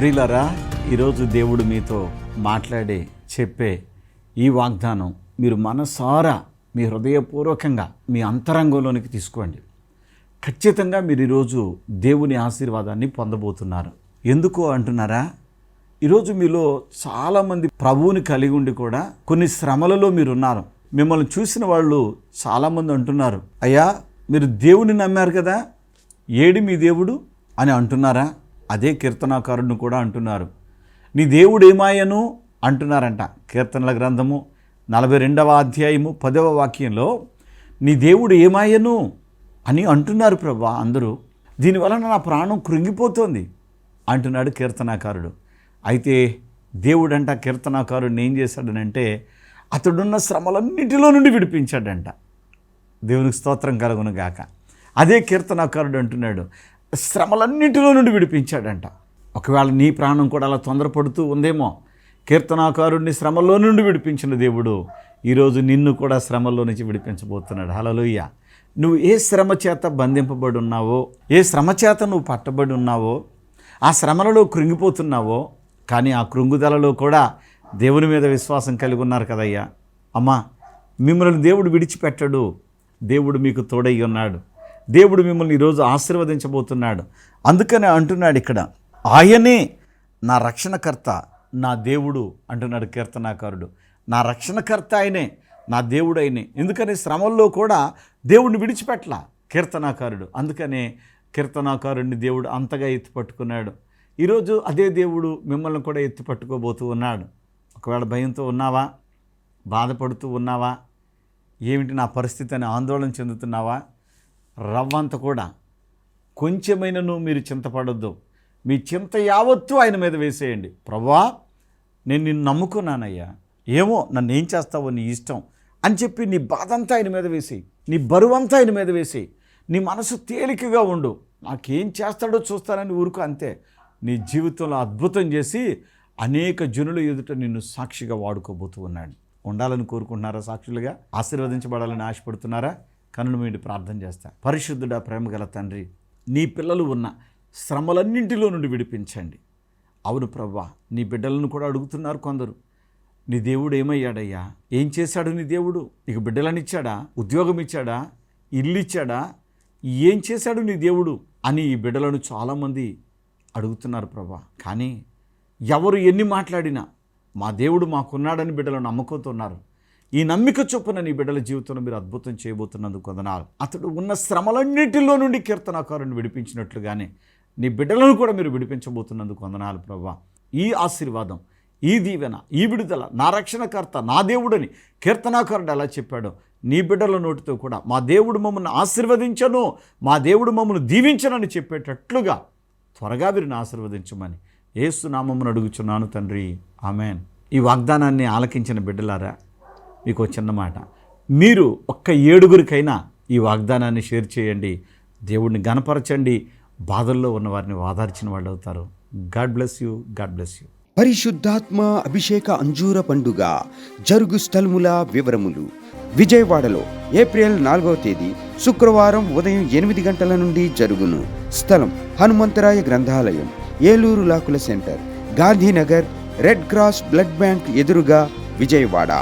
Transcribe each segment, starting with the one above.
ప్రియులరా ఈరోజు దేవుడు మీతో మాట్లాడే చెప్పే ఈ వాగ్దానం మీరు మనసారా మీ హృదయపూర్వకంగా మీ అంతరంగంలోనికి తీసుకోండి. ఖచ్చితంగా మీరు ఈరోజు దేవుని ఆశీర్వాదాన్ని పొందబోతున్నారు. ఎందుకు అంటున్నారా? ఈరోజు మీలో చాలామంది ప్రభువుని కలిగి ఉండి కూడా కొన్ని శ్రమలలో మీరు ఉన్నారు మిమ్మల్ని చూసిన వాళ్ళు చాలామంది అంటున్నారు. అయ్యా మీరు దేవుని నమ్మారు కదా? ఏడి మీ దేవుడు అని అంటున్నారా? అదే కీర్తనాకారుడిని కూడా అంటున్నారు. నీ దేవుడు ఏమాయను అంటున్నారంట కీర్తనల గ్రంథము నలభై రెండవ అధ్యాయము పదవ వాక్యంలో నీ దేవుడు ఏమాయను అని అంటున్నారు ప్రభా అందరూ. దీనివలన నా ప్రాణం కృంగిపోతోంది అంటున్నాడు కీర్తనాకారుడు. అయితే దేవుడంట కీర్తనాకారుడిని ఏం చేశాడనంటే అతడున్న శ్రమలన్నిటిలో నుండి విడిపించాడంట. దేవునికి స్తోత్రం కలుగును గాక. అదే కీర్తనాకారుడు అంటున్నాడు. శ్రమలన్నింటిలో నుండి విడిపించాడంట. ఒకవేళ నీ ప్రాణం కూడా అలా తొందరపడుతూ ఉందేమో కీర్తనాకారుడిని శ్రమలో నుండి విడిపించిన దేవుడు ఈరోజు నిన్ను కూడా శ్రమలో నుంచి విడిపించబోతున్నాడు. హలలోయ్య నువ్వు ఏ శ్రమ చేత బంధింపబడి ఉన్నావో ఏ శ్రమ చేత నువ్వు పట్టబడి ఉన్నావో ఆ శ్రమలలో కృంగిపోతున్నావో కానీ ఆ కృంగుదలలో కూడా దేవుని మీద విశ్వాసం కలిగి ఉన్నారు కదయ్యా. అమ్మా మిమ్మల్ని దేవుడు విడిచిపెట్టడు. దేవుడు మీకు తోడై ఉన్నాడు. దేవుడు మిమ్మల్ని ఈరోజు ఆశీర్వదించబోతున్నాడు. అందుకనే అంటున్నాడు ఇక్కడ ఆయనే నా రక్షణకర్త నా దేవుడు అంటున్నాడు కీర్తనాకారుడు. నా రక్షణకర్త ఆయనే నా దేవుడు ఆయనే. ఎందుకని శ్రమల్లో కూడా దేవుడిని విడిచిపెట్టల కీర్తనాకారుడు. అందుకనే కీర్తనాకారుడిని దేవుడు అంతగా ఎత్తి పట్టుకున్నాడు. ఈరోజు అదే దేవుడు మిమ్మల్ని కూడా ఎత్తి పట్టుకోబోతూ ఉన్నాడు. ఒకవేళ భయంతో ఉన్నావా? బాధపడుతూ ఉన్నావా? ఏమిటి నా పరిస్థితి అని ఆందోళన చెందుతున్నావా? రవ్వంత కూడా కొంచెమైనను మీరు చింతపడొద్దు. మీ చింత యావత్తు ఆయన మీద వేసేయండి. ప్రభా నేను నిన్ను నమ్ముకున్నానయ్యా. ఏమో నన్ను ఏం చేస్తావో నీ ఇష్టం అని చెప్పి నీ బాధ అంతా ఆయన మీద వేసేయి. నీ బరువంతా ఆయన మీద వేసేయి. నీ మనసు తేలికగా ఉండు. నాకేం చేస్తాడో చూస్తానని ఊరుకు అంతే. నీ జీవితంలో అద్భుతం చేసి అనేక జనుల ఎదుట నిన్ను సాక్షిగా వాడుకోబోతూ ఉన్నాడు. ఉండాలని కోరుకుంటున్నారా సాక్షులుగా? ఆశీర్వదించబడాలని ఆశపడుతున్నారా? కనులు ప్రార్థన చేస్తా. పరిశుద్ధుడా ప్రేమ గల తండ్రి నీ పిల్లలు ఉన్న శ్రమలన్నింటిలో నుండి విడిపించండి. అవును ప్రవ్వా నీ బిడ్డలను కూడా అడుగుతున్నారు కొందరు. నీ దేవుడు ఏమయ్యాడయ్యా? ఏం చేశాడు నీ దేవుడు? నీకు బిడ్డలనిచ్చాడా ఉద్యోగం ఇచ్చాడా? ఇల్లు ఇచ్చాడా? ఏం చేశాడు నీ దేవుడు? అని ఈ బిడ్డలను చాలామంది అడుగుతున్నారు ప్రభా కానీ ఎవరు ఎన్ని మాట్లాడినా మా దేవుడు మాకున్నాడని బిడ్డలు నమ్మకంతో ఉన్నారు ఈ నమ్మిక చొప్పున నీ బిడ్డల జీవితంలో మీరు అద్భుతం చేయబోతున్నందుకు కొందనాలు అతడు ఉన్న శ్రమలన్నిటిలో నుండి కీర్తనాకారుని విడిపించినట్లుగానే నీ బిడ్డలను కూడా మీరు విడిపించబోతున్నందుకు వందనాలు ప్రభా. ఈ ఆశీర్వాదం ఈ దీవెన ఈ విడుదల నా రక్షణకర్త నా దేవుడని కీర్తనాకారుడు ఎలా చెప్పాడో నీ బిడ్డల నోటితో కూడా మా దేవుడు మమ్మల్ని ఆశీర్వదించను మా దేవుడు మమ్మల్ని దీవించనని చెప్పేటట్లుగా త్వరగా వీరిని ఆశీర్వదించమని ఏసు నామమును అడుగుచున్నాను తండ్రి. ఆమెన్. ఈ వాగ్దానాన్ని ఆలకించిన బిడ్డలారా మీకు చిన్న మాట. మీరు ఒక్క ఏడుగురికైనా ఈ వాగ్దానాన్ని షేర్ చేయండి. దేవుడిని గనపరచండి బాధల్లో ఉన్న వారిని వాదార్చిన వాళ్ళు అవుతారు. God bless you. God bless you. పరిశుద్ధాత్మ అభిషేక అంజూర పండుగ జరుగు స్థలముల వివరములు. విజయవాడలో ఏప్రిల్ నాలుగవ తేదీ శుక్రవారం ఉదయం ఎనిమిది గంటల నుండి జరుగును. స్థలం హనుమంతరాయ గ్రంథాలయం Eluru లాకుల centre Gandhinagar red cross blood bank ఎదురుగా విజయవాడ.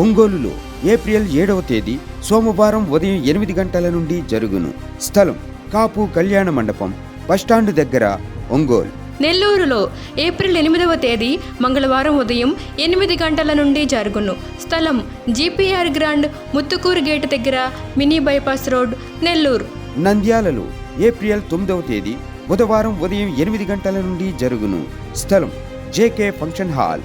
ఒంగోలులో ఏప్రిల్ ఏడవ తేదీ సోమవారం ఉదయం ఎనిమిది గంటల నుండి జరుగును. స్థలం కాపు కళ్యాణ మండపం బస్టాండ్ దగ్గర ఒంగోలు. నెల్లూరులో ఏప్రిల్ ఎనిమిదవ తేదీ మంగళవారం ఉదయం ఎనిమిది గంటల నుండి జరుగును. స్థలం జీపీఆర్ గ్రాండ్ ముత్తుకూరు గేట్ దగ్గర మినీ బైపాస్ రోడ్ నెల్లూరు. నంద్యాలలో ఏప్రిల్ తొమ్మిదవ తేదీ బుధవారం ఉదయం ఎనిమిది గంటల నుండి జరుగును. స్థలం JK function hall.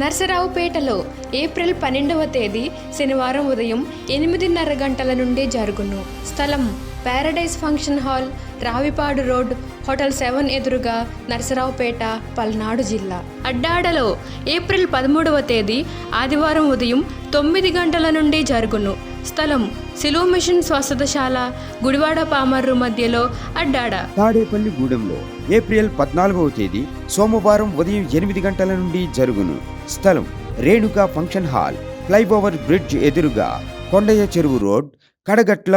నర్సరావుపేటలో ఏప్రిల్ పన్నెండవ తేదీ శనివారం ఉదయం ఎనిమిదిన్నర గంటల నుండి జరుగును. స్థలం paradise function hall Ravipadu road hotel seven ఎదురుగా నరసరావుపేట పల్నాడు జిల్లా. అడ్డాడలో ఏప్రిల్ పదమూడవ తేదీ ఆదివారం ఉదయం తొమ్మిది గంటల నుండి జరుగును. స్థలం సిలువ మిషన్ స్వస్థతశాల గుడివాడ పామర్రు మధ్యలో అడ్డాడ. తాడేపల్లి గూడెంలో ఏప్రిల్ పద్నాలుగవ తేదీ సోమవారం ఉదయం ఎనిమిది గంటల నుండి జరుగును. స్థలం Renuka function hall flyover bridge ఎదురుగా కొండయ్య చెరువు రోడ్ కడగట్ల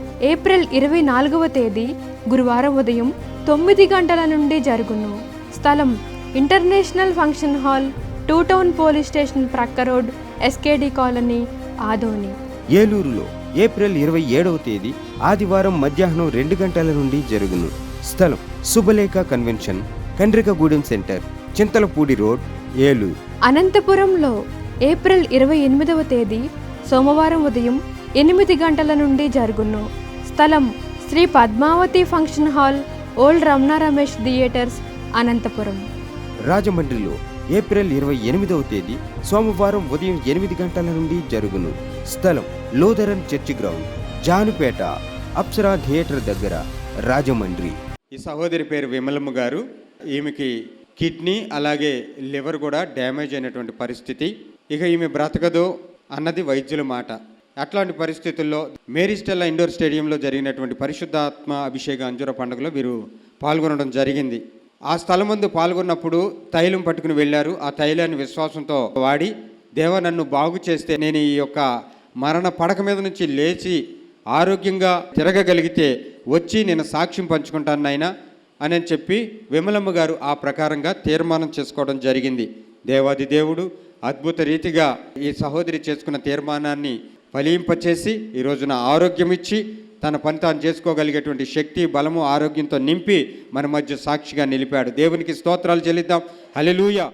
ఏప్రిల్ ఇరవై నాలుగవ తేదీ గురువారం ఉదయం తొమ్మిది గంటల నుండి జరుగును. స్థలం international function hall two town police station ప్రక్క రోడ్ ఎస్కేడి కాలనీ ఆదోని. ఏలూరులో ఏప్రిల్ ఇరవై ఏడవ తేదీ ఆదివారం మధ్యాహ్నం రెండు గంటల నుండి జరుగును. స్థలం Shubhalekha convention Kandrikagudem centre Chintalapudi road Eluru. అనంతపురంలో ఏప్రిల్ ఇరవై ఎనిమిదవ తేదీ సోమవారం ఉదయం ఎనిమిది గంటల నుండి జరుగును. స్థలం Sri Padmavathi function hall old Ramana Ramesh theatres Anantapur. రాజమండ్రిలో ఏప్రిల్ ఇరవై ఎనిమిదవ తేదీ సోమవారం ఉదయం ఎనిమిది గంటల నుండి జరుగును. స్థలం Lutheran church ground Janupeta Apsara theatre దగ్గర రాజమండ్రి. ఈ సహోదరి పేరు విమలమ్మ గారు. ఈమెకి కిడ్నీ అలాగే లివర్ కూడా డ్యామేజ్ అయినటువంటి పరిస్థితి. ఇక ఈమె బ్రతకదు అన్నది వైద్యుల మాట. అట్లాంటి పరిస్థితుల్లో మేరీస్టెల్లా ఇండోర్ స్టేడియంలో జరిగినటువంటి పరిశుద్ధాత్మ అభిషేక అంజుర పండుగలో వీరు పాల్గొనడం జరిగింది. ఆ స్థలం ముందు పాల్గొన్నప్పుడు తైలం పట్టుకుని వెళ్ళారు. ఆ తైలాన్ని విశ్వాసంతో వాడి దేవ నన్ను బాగు చేస్తే నేను ఈ యొక్క మరణ పడక మీద నుంచి లేచి ఆరోగ్యంగా తిరగగలిగితే వచ్చి నేను సాక్ష్యం పంచుకుంటాను నాయనా అని అని చెప్పి విమలమ్మ గారు ఆ ప్రకారంగా తీర్మానం చేసుకోవడం జరిగింది. దేవాది దేవుడు అద్భుత రీతిగా ఈ సహోదరి చేసుకున్న తీర్మానాన్ని ఫలింపచేసి ఈ రోజున ఆరోగ్యం ఇచ్చి తన పని తాను చేసుకోగలిగేటువంటి శక్తి బలము ఆరోగ్యంతో నింపి మన మధ్య సాక్షిగా నిలిపాడు. దేవునికి స్తోత్రాలు చెల్లిద్దాం. హల్లెలూయా.